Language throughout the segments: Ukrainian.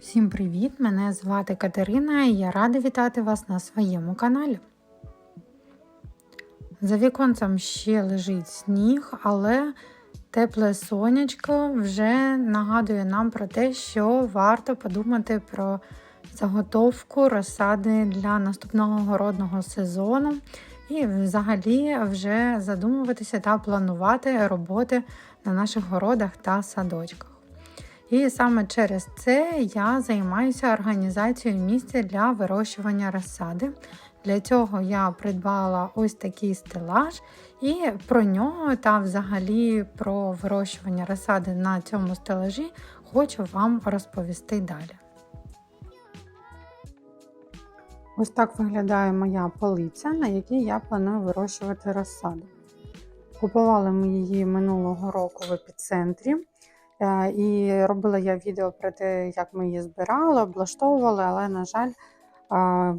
Всім привіт! Мене звати Катерина і я рада вітати вас на своєму каналі. За віконцем ще лежить сніг, але тепле сонячко вже нагадує нам про те, що варто подумати про заготовку розсади для наступного городного сезону і взагалі вже задумуватися та планувати роботи на наших городах та садочках. І саме через це я займаюся організацією місця для вирощування розсади. Для цього я придбала ось такий стелаж, і про нього та взагалі про вирощування розсади на цьому стелажі хочу вам розповісти далі. Ось так виглядає моя полиця, на якій я планую вирощувати розсаду. Купували ми її минулого року в епіцентрі. Е, І робила я відео про те, як ми її збирали, облаштовували, але, на жаль, е,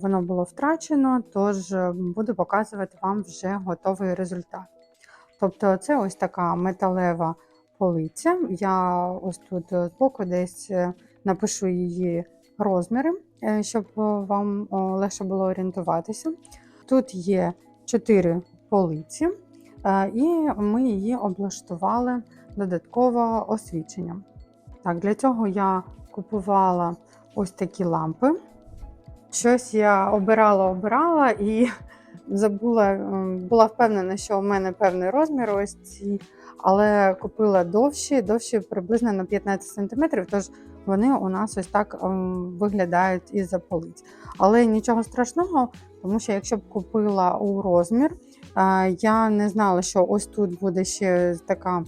воно було втрачено, тож буду показувати вам вже готовий результат. Тобто, це ось така металева полиця. Я ось тут збоку десь е, напишу її розміри, е, щоб вам легше було орієнтуватися. Тут є 4 полиці, е, і ми її облаштували додаткове освічення. Так, Для цього я купувала ось такі лампи. Щось я обирала, обирала і забула, була впевнена, що в мене певний розмір ось ці, але купила довші, довші приблизно на 15 см, тож вони у нас ось так виглядають із-за полиць. Але нічого страшного, тому що якщо б купила у розмір, я не знала, що ось тут буде ще така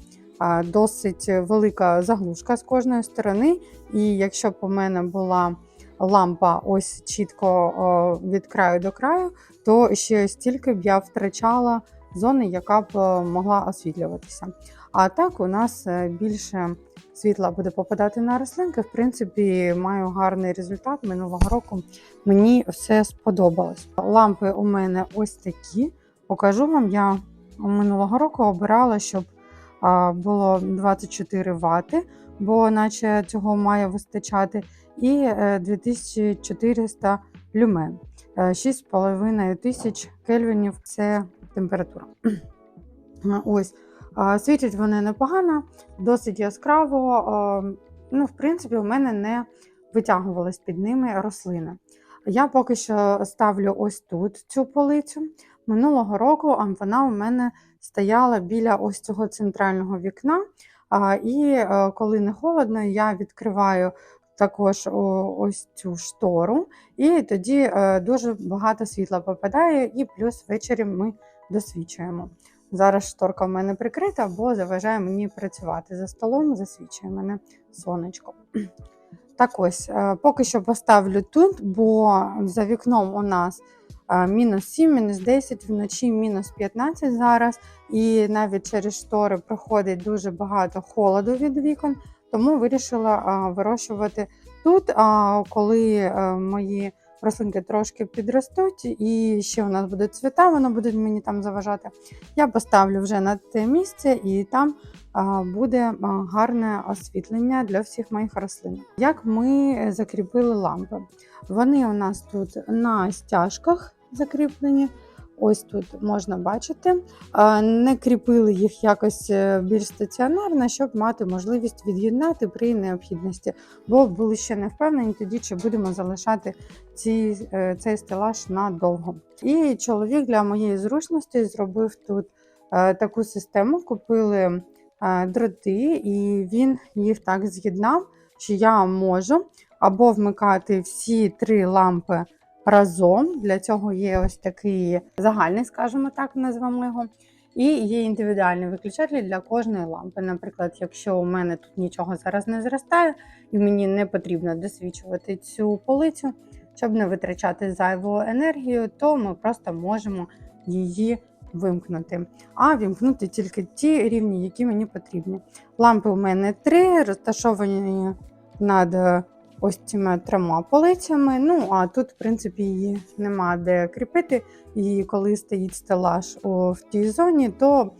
досить велика заглушка з кожної сторони. І якщо б у мене була лампа ось чітко від краю до краю, то ще стільки б я втрачала зони, яка б е, могла освітлюватися. А так у нас е, більше світла буде попадати на рослинки. В принципі, маю гарний результат минулого року. Мені все сподобалось. Лампи у мене ось такі. Покажу вам, я минулого року обирала, щоб було 24 Вт, бо наче цього має вистачати, і 2400 е, люмен. 6,5 тисяч кельвінів це температура. Ось. Світять вони непогано, досить яскраво. Ну, В принципі, у мене не витягувались під ними рослини. Я поки що ставлю ось тут цю полицю. Минулого року вона у мене стояла біля ось цього центрального вікна. І е, коли не холодно, я відкриваю також ось цю штору, і тоді е, дуже багато світла попадає, і плюс ввечері ми досвічуємо. Зараз шторка в мене прикрита, бо заважає мені працювати. За столом засвічує мене сонечко. Так ось, е, поки що поставлю тут, бо за вікном у нас мінус 7, мінус 10, вночі мінус 15 зараз. І навіть через штори проходить дуже багато холоду від вікон, тому вирішила вирощувати тут. Коли е, мої рослинки трошки підростуть, і ще у нас будуть цвіта, воно буде мені там заважати. Я поставлю вже на те місце, і там буде гарне освітлення для всіх моїх рослин. Як ми закріпили лампи? Вони у нас тут на стяжках закріплені. Ось тут можна бачити. Не кріпили їх якось е, більш стаціонарно, щоб мати можливість від'єднати при необхідності, бо були ще не впевнені тоді, чи будемо залишати ці, е, цей стелаж надовго. І чоловік для моєї зручності зробив тут е, таку систему: купили дроти, і він їх так з'єднав, що я можу або вмикати всі три лампи разом. Для цього є ось такий загальний, скажімо так, назвемо його. І є індивідуальний виключатель для кожної лампи. Наприклад, якщо у мене тут нічого зараз не зростає, і мені не потрібно досвічувати цю полицю, щоб не витрачати зайву енергію, то ми просто можемо її вимкнути. А вімкнути тільки ті рівні, які мені потрібні. Лампи у мене три, розташовані над ось цими трьома полицями. Ну, а тут, в принципі, її нема де кріпити. І коли стоїть стелаж в тій зоні, то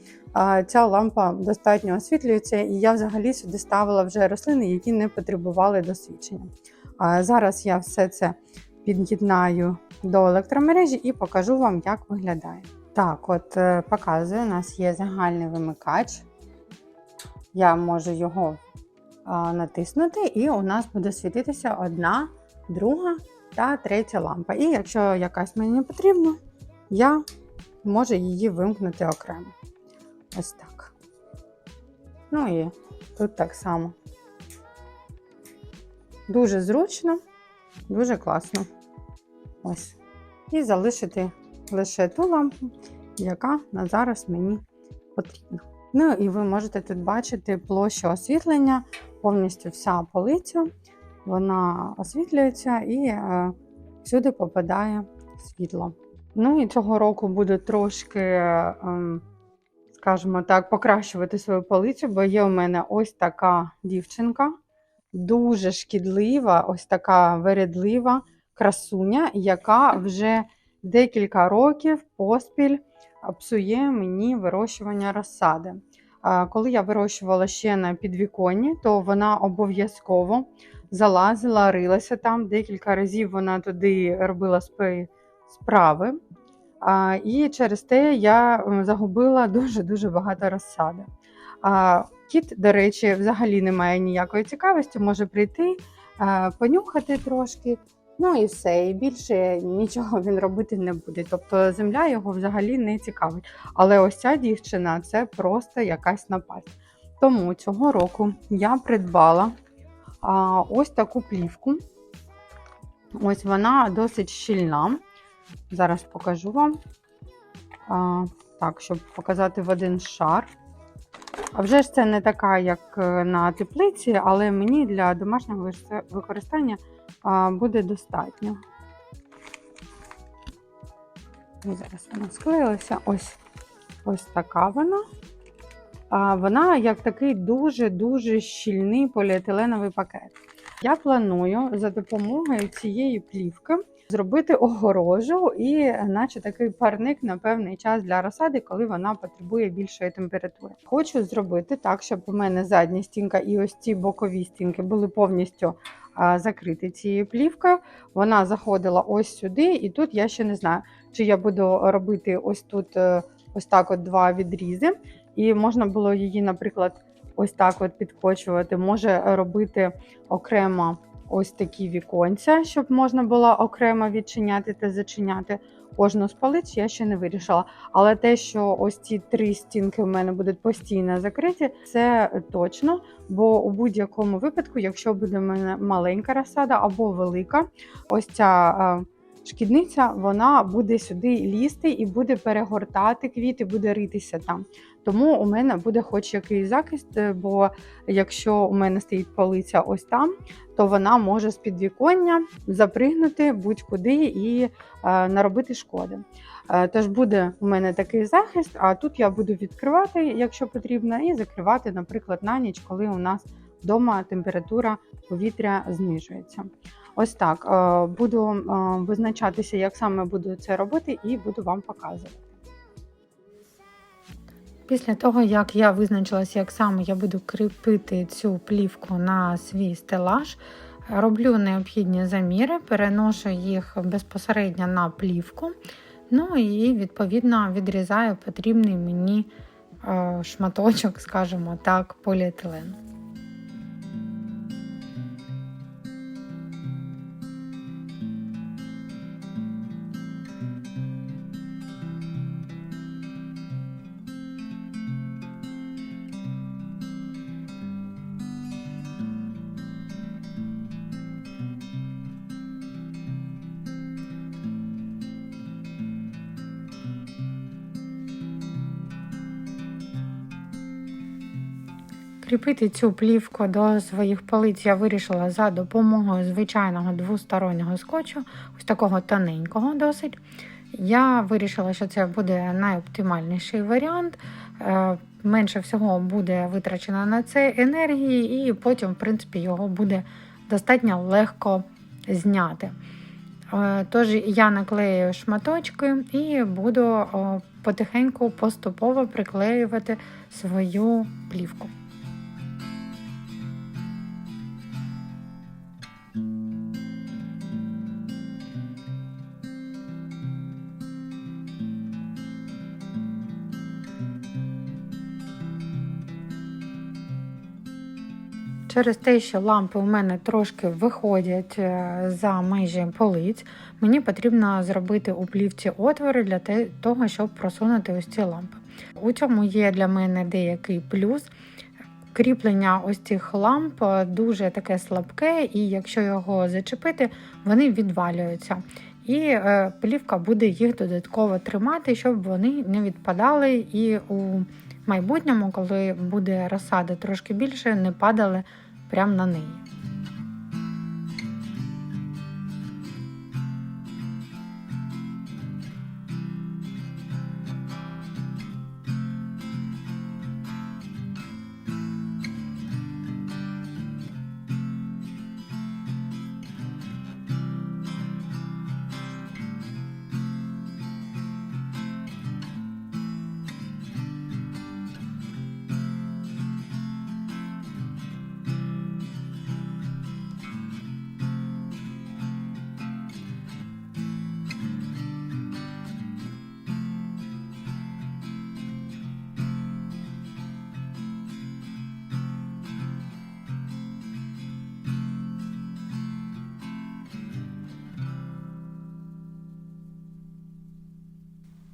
ця лампа достатньо освітлюється, і я взагалі сюди ставила вже рослини, які не потребували досвідчення. А Зараз я все це під'єднаю до електромережі і покажу вам, як виглядає. Так, от е, показую, у нас є загальний вимикач. Я можу його натиснути, і у нас буде світитися одна, друга та третя лампа. І якщо якась мені потрібна, я можу її вимкнути окремо. Ось так. Ну і тут так само. Дуже зручно, дуже класно. Ось. І залишити лише ту лампу, яка на зараз мені потрібна. Ну і ви можете тут бачити площу освітлення, повністю вся полиця. Вона освітлюється і е, всюди попадає світло. Ну і цього року буду трошки, е, ем, скажімо так, покращувати свою полицю, бо є у мене ось така дівчинка, дуже шкідлива, ось така вередлива красуня, яка вже декілька років поспіль псує мені вирощування розсади. Коли я вирощувала ще на підвіконні, то вона обов'язково залазила, рилася там. Декілька разів вона туди робила справи. І через те я загубила дуже-дуже багато розсади. Кіт, до речі, взагалі не має ніякої цікавості, може прийти, понюхати трошки. Ну і все, і більше нічого він робити не буде. Тобто земля його взагалі не цікавить. Але ось ця дівчина це просто якась напасть. Тому цього року я придбала а, ось таку плівку. Ось вона досить щільна. Зараз покажу вам. А, так, щоб показати в один шар. А вже ж це не така, як е, на теплиці, але мені для домашнього використання буде достатньо. І зараз вона склеїлася. Ось, ось така вона. А, вона як такий дуже-дуже щільний поліетиленовий пакет. Я планую за допомогою цієї плівки зробити огорожу і, наче такий парник на певний час для розсади, коли вона потребує більшої температури. Хочу зробити так, щоб у мене задня стінка і ось ці бокові стінки були повністю а, закриті цією плівкою. Вона заходила ось сюди, і тут я ще не знаю, чи я буду робити ось тут е, ось так от два відрізи. І можна було її, наприклад, ось так от підкочувати. Може робити окремо ось такі віконця, щоб можна було окремо відчиняти та зачиняти. Кожну з полиць я ще не вирішила. Але те, що ось ці три стінки в мене будуть постійно закриті, це точно. Бо у будь-якому випадку, якщо буде в мене маленька розсада або велика, ось ця е, шкідниця вона буде сюди лізти і буде перегортати квіти, буде ритися там. Тому у мене буде хоч якийсь захист, е, бо якщо у мене стоїть полиця ось там, то вона може з підвіконня запригнути будь-куди і е, наробити шкоди. Е, Тож буде у мене такий захист, а тут я буду відкривати, якщо потрібно, і закривати, наприклад, на ніч, коли у нас вдома температура повітря знижується. Ось так е, буду е, визначатися, як саме буду це робити, і буду вам показувати. Після того, як я визначилася, як саме я буду кріпити цю плівку на свій стелаж, роблю необхідні заміри, переношу їх безпосередньо на плівку, ну і відповідно відрізаю потрібний мені е, шматочок, скажімо так, поліетилену. Кріпити цю плівку до своїх полиць я вирішила за допомогою звичайного двостороннього скотчу, ось такого тоненького досить. Я вирішила, що це буде найоптимальніший варіант. Е, Менше всього буде витрачено на це енергії, і потім, в принципі, його буде достатньо легко зняти. Е, Тож я наклею шматочки і буду потихеньку поступово приклеювати свою плівку. Через те, що лампи у мене трошки виходять е, за межі полиць, мені потрібно зробити у плівці отвори для того, щоб просунути ось ці лампи. У цьому є для мене деякий плюс. Кріплення ось цих ламп е, дуже таке слабке, і якщо його зачепити, вони відвалюються. І е, плівка буде їх додатково тримати, щоб вони не відпадали і у майбутньому, коли буде розсади трошки більше, не падали прямо на неї.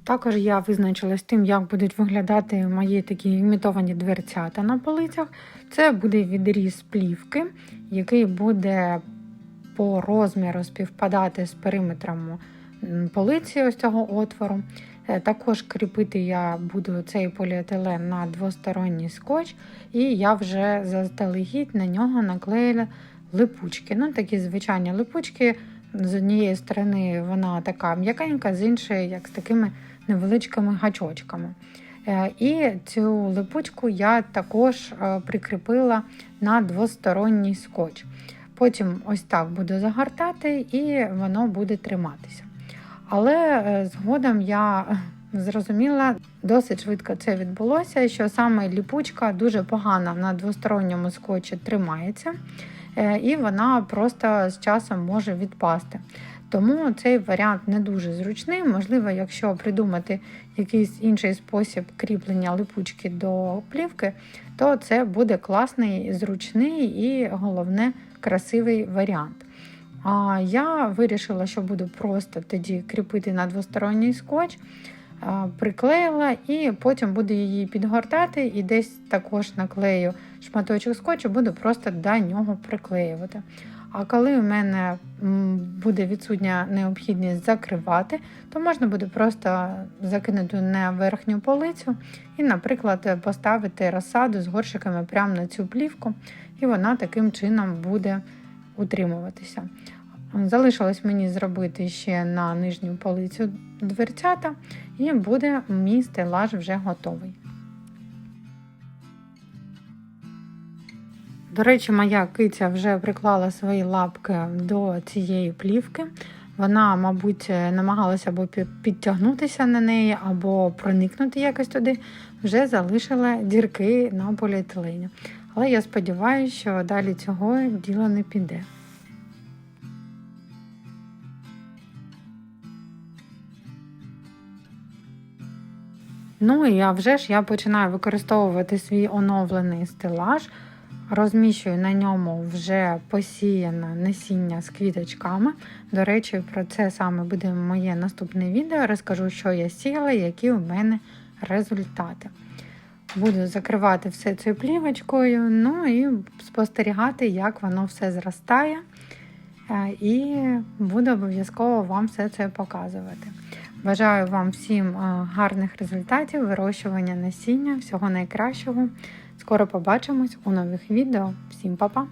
Також я визначилась тим, як будуть виглядати мої такі імітовані дверцята на полицях. Це буде відріз плівки, який буде по розміру співпадати з периметром полиці ось цього отвору. Е, Також кріпити я буду цей поліетилен на двосторонній скотч, і я вже заздалегідь на нього наклеїла липучки. Ну, такі звичайні липучки. З однієї сторони вона така м'якенька, з іншої, як з такими невеличкими гачочками. Е, І цю липучку я також е, прикріпила на двосторонній скотч. Потім ось так буду загортати і воно буде триматися. Але е, згодом я зрозуміла, досить швидко це відбулося, що саме ліпучка дуже погано на двосторонньому скотчі тримається, і вона просто з часом може відпасти. Тому цей варіант не дуже зручний. Можливо, якщо придумати якийсь інший спосіб кріплення липучки до плівки, то це буде класний, зручний і головне красивий варіант. А я вирішила, що буду просто тоді кріпити на двосторонній скотч, приклеїла і потім буду її підгортати і десь також наклею шматочок скотчу, буду просто до нього приклеювати. А коли у мене буде відсутня необхідність закривати, то можна буде просто закинути на верхню полицю і, наприклад, поставити розсаду з горщиками прямо на цю плівку, і вона таким чином буде утримуватися. Залишилось мені зробити ще на нижню полицю дверцята, і буде мій стелаж вже готовий. До речі, моя киця вже приклала свої лапки до цієї плівки. Вона, мабуть, намагалася або підтягнутися на неї, або проникнути якось туди, вже залишила дірки на поліетилені. Але я сподіваюся, що далі цього діло не піде. Ну і а вже ж я починаю використовувати свій оновлений стелаж. Розміщую на ньому вже посіяне насіння з квіточками. До речі, про це саме буде моє наступне відео. Розкажу, що я сіяла, які у мене результати. Буду закривати все цією плівочкою, ну і спостерігати, як воно все зростає. Е, І буду обов'язково вам все це показувати. Бажаю вам всім е, гарних результатів, вирощування насіння, всього найкращого. Скоро побачимось у нових відео. Всім па-па!